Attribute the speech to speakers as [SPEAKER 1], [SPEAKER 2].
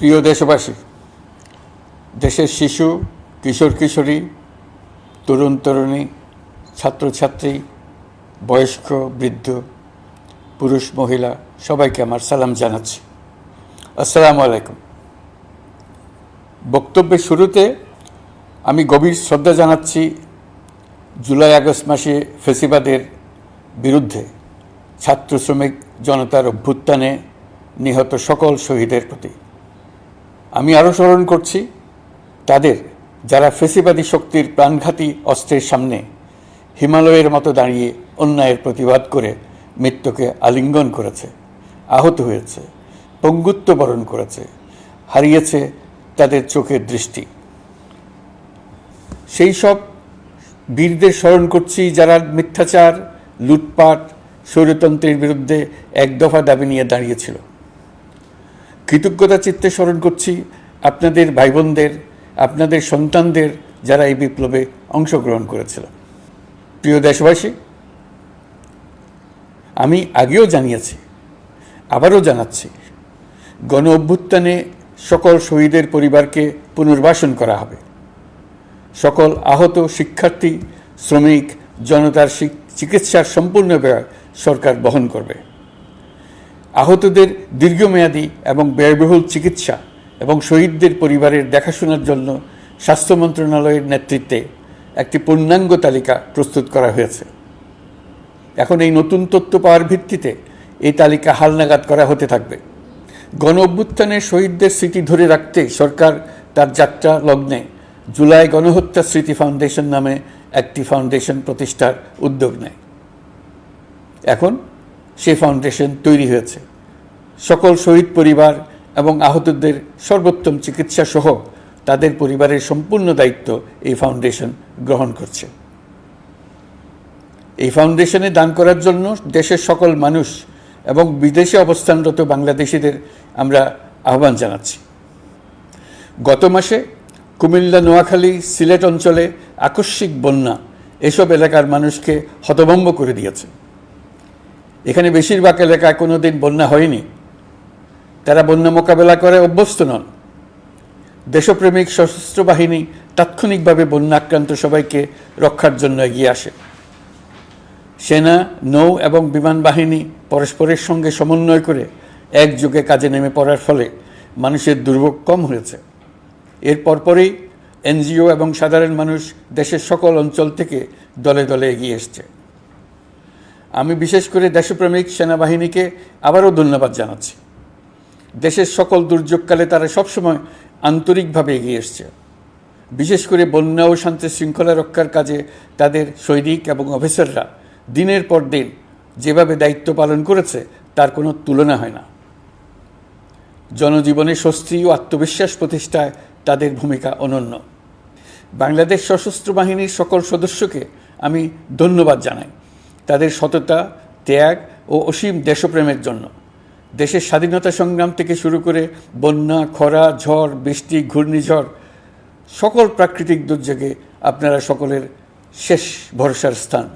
[SPEAKER 1] প্রিয় দেশবাসী, দেশের শিশু, কিশোর, কিশোরী, তরুণ, তরুণী, ছাত্রছাত্রী, বয়স্ক, বৃদ্ধ, পুরুষ, মহিলা, সবাইকে আমার সালাম জানাচ্ছি। আসসালামু আলাইকুম। বক্তব্যের শুরুতে আমি গভীর শ্রদ্ধা জানাচ্ছি জুলাই আগস্ট মাসে ফেসিবাদের বিরুদ্ধে ছাত্র শ্রমিক জনতার অভ্যুত্থানে নিহত সকল শহীদের প্রতি। আমি আরও স্মরণ করছি, তাদের যারা ফেসিবাদী শক্তির প্রাণঘাতী অস্ত্রের সামনে হিমালয়ের মতো দাঁড়িয়ে অন্যায়ের প্রতিবাদ করে মৃত্যুকে আলিঙ্গন করেছে, আহত হয়েছে, পঙ্গুত্ব বরণ করেছে, হারিয়েছে তাদের চোখের দৃষ্টি। সেই সব বীরদের স্মরণ করছি যারা মিথ্যাচার, লুটপাট, স্বৈরতন্ত্রের বিরুদ্ধে এক দফা দাবি নিয়ে দাঁড়িয়েছিল। কৃতজ্ঞতা চিত্তে স্মরণ করছি আপনাদের ভাই বোনদের আপনাদের সন্তানদের যারা এই বিপ্লবে অংশগ্রহণ করেছিল। প্রিয় দেশবাসী, আমি আগেও জানিয়েছি, আবারও জানাচ্ছি, গণ অভ্যুত্থানে সকল শহীদের পরিবারকে পুনর্বাসন করা হবে। সকল আহত শিক্ষার্থী, শ্রমিক, জনতার চিকিৎসার সম্পূর্ণ ব্যয় সরকার বহন করবে। আহতদের দীর্ঘমেয়াদী এবং ব্যয়বহুল চিকিৎসা এবং শহীদদের পরিবারের দেখাশোনার জন্য স্বাস্থ্য মন্ত্রণালয়ের নেতৃত্বে একটি পূর্ণাঙ্গ তালিকা প্রস্তুত করা হয়েছে। এখন এই নতুন তথ্য পাওয়ার ভিত্তিতে এই তালিকা হালনাগাদ করা হতে থাকবে। গণ অভ্যুত্থানে শহীদদের স্মৃতি ধরে রাখতে সরকার তার যাত্রা লগ্নে জুলাই গণহত্যা স্মৃতি ফাউন্ডেশন নামে একটি ফাউন্ডেশন প্রতিষ্ঠার উদ্যোগ নেয়। এখন সেই ফাউন্ডেশন তৈরি হয়েছে। সকল শহীদ পরিবার এবং আহতদের সর্বোত্তম চিকিৎসা সহ তাদের পরিবারের সম্পূর্ণ দায়িত্ব এই ফাউন্ডেশন গ্রহণ করছে। এই ফাউন্ডেশনে দান করার জন্য দেশের সকল মানুষ এবং বিদেশে অবস্থানরত বাংলাদেশিদের আমরা আহ্বান জানাচ্ছি। গত মাসে কুমিল্লা, নোয়াখালী, সিলেট অঞ্চলে আকস্মিক বন্যা এসব এলাকার মানুষকে হতভম্ব করে দিয়েছে। এখানে বেশিরভাগ এলাকায় কোনো দিন বন্যা হয়নি। তারা বন্যা মোকাবেলা করে অভ্যস্ত নন। দেশপ্রেমিক সশস্ত্র বাহিনী তাৎক্ষণিকভাবে বন্যা আক্রান্ত সবাইকে রক্ষার জন্য এগিয়ে আসে। সেনা, নৌ এবং বিমান বাহিনী পরস্পরের সঙ্গে সমন্বয় করে একযোগে কাজে নেমে পড়ার ফলে মানুষের দুর্ভোগ কম হয়েছে। এর পরপরই এনজিও এবং সাধারণ মানুষ দেশের সকল অঞ্চল থেকে দলে দলে এগিয়ে এসছে। আমি বিশেষ করে দেশপ্রেমিক সেনাবাহিনীকে আবারও ধন্যবাদ জানাচ্ছি। দেশের সকল দুর্যোগকালে তারা সবসময় আন্তরিকভাবে এগিয়ে এসছে। বিশেষ করে বন্যা ও শান্তি শৃঙ্খলা রক্ষার কাজে তাদের সৈনিক এবং অফিসাররা দিনের পর দিন যেভাবে দায়িত্ব পালন করেছে, তার কোনো তুলনা হয় না। জনজীবনে স্বস্তি ও আত্মবিশ্বাস প্রতিষ্ঠায় তাদের ভূমিকা অনন্য। বাংলাদেশ সশস্ত্র বাহিনীর সকল সদস্যকে আমি ধন্যবাদ জানাই। তাদের সততা, ত্যাগ ও অসীম দেশপ্রেমের জন্য। দেশের স্বাধীনতা সংগ্রাম থেকে শুরু করে বন্যা, খরা, ঝড়, বৃষ্টি, ঘূর্ণিঝড়, সকল প্রাকৃতিক দুর্যোগে আপনারা সকলের শেষ ভরসার স্থান।